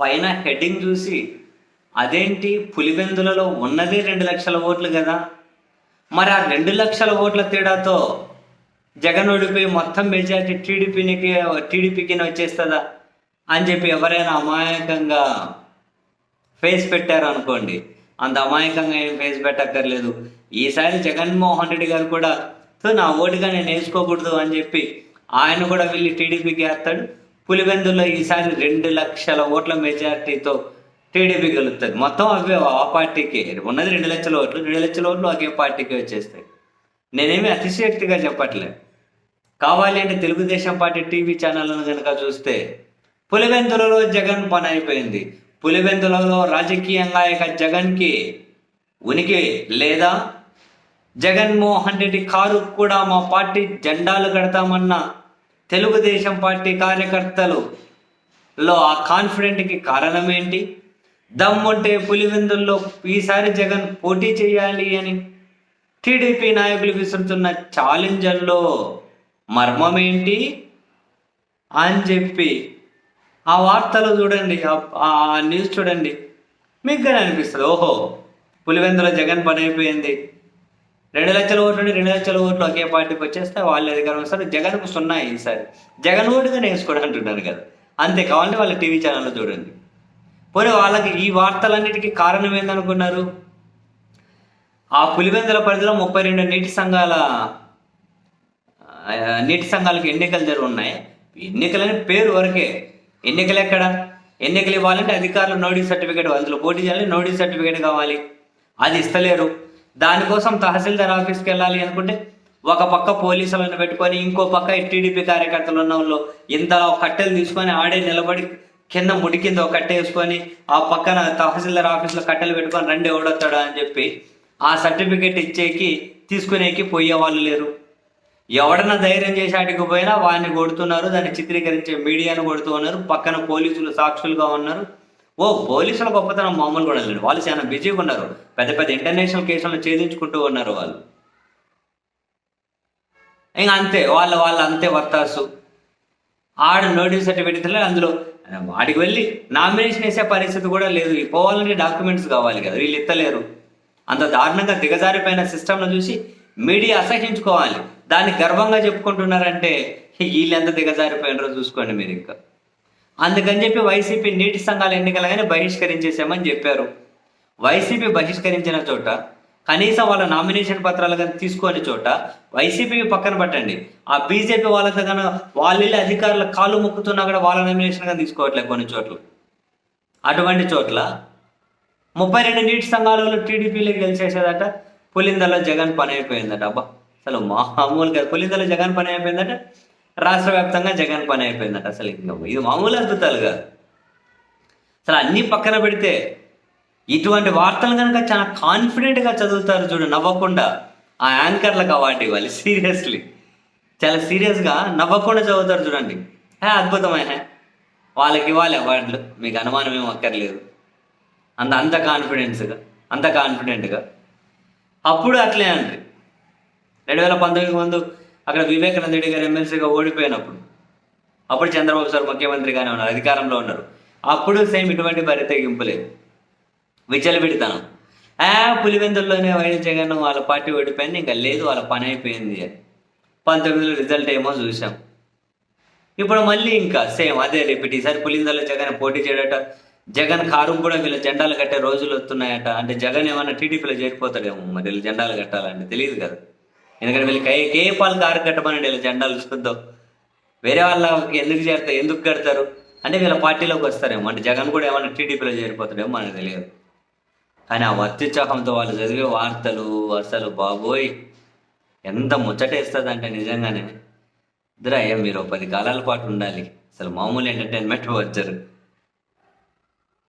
పైన హెడ్డింగ్ చూసి అదేంటి పులివెందులలో ఉన్నదే రెండు లక్షల ఓట్లు కదా? మరి ఆ రెండు లక్షల ఓట్ల తేడాతో జగన్ ఓడిపోయి మొత్తం మెజార్టీ టీడీపీనికి టీడీపీకి వచ్చేస్తుందా? అని చెప్పి ఎవరైనా అమాయకంగా ఫేస్ పెట్టారు అనుకోండి అంత అమాయకంగా ఏం ఫేస్ పెట్టక్కర్లేదు. ఈసారి జగన్మోహన్ రెడ్డి గారు కూడా "తో, నా ఓటుగా నేను వేసుకోకూడదు అని చెప్పి ఆయన కూడా వెళ్ళి టీడీపీకి వేస్తాడు. పులివెందుల్లో ఈసారి రెండు లక్షల ఓట్ల మెజార్టీతో టీడీపీ గెలుస్తుంది. మొత్తం అవే ఆ పార్టీకి. ఉన్నది రెండు లక్షల ఓట్లు రెండు లక్షల ఓట్లు ఒకే పార్టీకి వచ్చేస్తాయి. నేనేమి అతిశయక్తిగా చెప్పట్లే కావాలి అంటే తెలుగుదేశం పార్టీ టీవీ ఛానళ్ళను కనుక చూస్తే పులివెందులలో జగన్ పని అయిపోయింది. పులివెందులలో రాజకీయంగా ఇక జగన్కి ఉనికి లేదా? జగన్మోహన్ రెడ్డి కారు కూడా మా పార్టీ జెండాలు కడతామన్న తెలుగుదేశం పార్టీ కార్యకర్తలు లో ఆ కాన్ఫిడెంట్కి కారణం ఏంటి? దమ్ముంటే పులివెందుల్లో ఈసారి జగన్ పోటీ చేయాలి అని టీడీపీ నాయకులు విసురుతున్న ఛాలెంజర్లో మర్మం ఏంటి? అని చెప్పి ఆ వార్తలు చూడండి ఆ- న్యూస్ చూడండి. మీకు కానీ అనిపిస్తుంది? ఓహో పులివెందులో జగన్ పని అయిపోయింది. రెండు లక్షల ఓట్లు రెండు లక్షల ఓట్లు ఒకే పార్టీకి వచ్చేస్తే వాళ్ళు అధికారం వస్తారు జగన్కు సున్నా ఈసారి. జగన్ ఓటుగా నేర్చుకోవడం అంటున్నారు కదా. అంతే కావాలంటే వాళ్ళ టీవీ ఛానల్లో చూడండి. పోనీ వాళ్ళకి ఈ వార్తలన్నిటికీ కారణం ఏందనుకున్నారు? ఆ పులివెందుల పరిధిలో ముప్పై రెండు నీటి సంఘాల నీటి సంఘాలకు ఎన్నికలు జరుగున్నాయి. ఎన్నికలని పేరు వరకే. ఎన్నికలు ఎక్కడ? ఎన్నికలు ఇవ్వాలంటే అధికారులు నోటీస్ సర్టిఫికేట్ అందులో పోటీ చేయాలి నోటీస్ సర్టిఫికేట్ కావాలి. అది ఇస్తలేరు. దానికోసం తహసీల్దార్ ఆఫీస్కి వెళ్ళాలి అనుకుంటే ఒక పక్క పోలీసులను పెట్టుకొని ఇంకో పక్క టీడీపీ కార్యకర్తలు ఉన్న వాళ్ళు ఇంతలో కట్టెలు తీసుకొని ఆడే నిలబడి కింద ముడి కింద ఒక కట్టె వేసుకొని ఆ పక్కన తహసీల్దార్ ఆఫీస్లో కట్టెలు పెట్టుకొని రండి ఓడొస్తాడు అని చెప్పి ఆ సర్టిఫికేట్ ఇచ్చేకి తీసుకునేకి పోయే వాళ్ళు లేరు. ఎవడన్నా ధైర్యం చేసి ఆడికి పోయినా వాడిని కొడుతున్నారు దాన్ని చిత్రీకరించే మీడియాను కొడుతూ ఉన్నారు పక్కన పోలీసులు సాక్షులుగా ఉన్నారు. ఓ పోలీసుల గొప్పతనం మామూలు కూడా లేదు. వాళ్ళు చాలా బిజీగా ఉన్నారు. పెద్ద పెద్ద ఇంటర్నేషనల్ కేసులను ఛేదించుకుంటూ ఉన్నారు వాళ్ళు. ఇంకా అంతే వాళ్ళ వాళ్ళు అంతే వర్తాసు ఆడ నోటీస్ సర్టిఫికేట్ అందులో వాడికి వెళ్ళి నామినేషన్ వేసే పరిస్థితి కూడా లేదు. పోవాలంటే డాక్యుమెంట్స్ కావాలి కదా వీళ్ళు ఇత్తలేరు. అంత దారుణంగా దిగజారిపోయిన సిస్టమ్ను చూసి మీడియా అసహించుకోవాలి. దాన్ని గర్వంగా చెప్పుకుంటున్నారంటే వీళ్ళు ఎంత దిగజారిపోయినారో చూసుకోండి మీరు ఇంకా. అందుకని చెప్పి వైసీపీ నీటి సంఘాల ఎన్నికలుగానే బహిష్కరించేసామని చెప్పారు. వైసీపీ బహిష్కరించిన చోట కనీసం వాళ్ళ నామినేషన్ పత్రాలు కానీ తీసుకొని చోట వైసీపీ పక్కన పట్టండి. ఆ బీజేపీ వాళ్ళతో కన్నా వాళ్ళ అధికారుల కాళ్ళు మొక్కుతున్నా కూడా వాళ్ళ నామినేషన్ కానీ తీసుకోవట్లేదు కొన్ని చోట్ల. అటువంటి చోట్ల ముప్పై రెండు నీటి సంఘాలలో టీడీపీలోకి గెలిచేసేదట పులిందలో జగన్ పని అయిపోయిందట. అబ్బా అసలు మామూలుగా పులిందలో జగన్ పని అయిపోయిందట రాష్ట్ర వ్యాప్తంగా జగన్ పని అయిపోయిందట అసలు ఇంకా. ఇది మామూలు అద్భుతాలు కాదు అసలు అన్నీ పక్కన పెడితే ఇటువంటి వార్తలు కనుక చాలా కాన్ఫిడెంట్గా చదువుతారు చూడు నవ్వకుండా. ఆ యాంకర్లకు అవార్డు ఇవ్వాలి సీరియస్లీ. చాలా సీరియస్గా నవ్వకుండా చదువుతారు చూడండి. హే అద్భుతమైన వాళ్ళకి ఇవ్వాలి అవార్డులు. మీకు అనుమానం ఏం అక్కర్లేదు. అంత అంత కాన్ఫిడెన్స్గా అంత కాన్ఫిడెంట్గా. అప్పుడు అట్లే అండి. రెండు వేల పంతొమ్మిది ముందు అక్కడ వివేకానంద రెడ్డి గారు ఎమ్మెల్సీగా ఓడిపోయినప్పుడు అప్పుడు చంద్రబాబు సార్ ముఖ్యమంత్రిగానే ఉన్నారు అధికారంలో ఉన్నారు. అప్పుడు సేమ్ ఇటువంటి బరి తెగింపులేదు విచ్చలవిడితనం ఆ పులివెందుల్లోనే వైఎస్ జగన్ వాళ్ళ పార్టీ ఓడిపోయింది ఇంకా లేదు వాళ్ళ పని అయిపోయింది పంతొమ్మిదిలో రిజల్ట్ ఏమో చూసాం. ఇప్పుడు మళ్ళీ ఇంకా సేమ్ అదే రిపీట్. ఈసారి పులిందలో జగన్ పోటీ చేయడట జగన్ కారు కూడా వీళ్ళ జెండాలు కట్టే రోజులు వస్తున్నాయట. అంటే జగన్ ఏమన్నా టీడీపీలో చేరిపోతాడేమో మరి వీళ్ళు జెండాలు కట్టాలంటే తెలియదు కదా. ఎందుకంటే వీళ్ళు ఏ కేపాలు కారు కట్టమని వీళ్ళ జెండాలు చూద్దాం వేరే వాళ్ళకి ఎందుకు చేస్తారు ఎందుకు కడతారు అంటే వీళ్ళ పార్టీలోకి వస్తారేమో. అంటే జగన్ కూడా ఏమైనా టీడీపీలో చేరిపోతాడేమో మనకు తెలియదు. కానీ ఆ అత్యుత్సాహంతో వాళ్ళు చదివే వార్తలు అసలు బాబోయ్. ఎంత ముచ్చటేస్తుంది అంటే నిజంగానే. ఇద్దరా మీరు పది కాలాల పాటు ఉండాలి. అసలు మామూలు ఎంటర్టైన్మెంట్ వచ్చారు.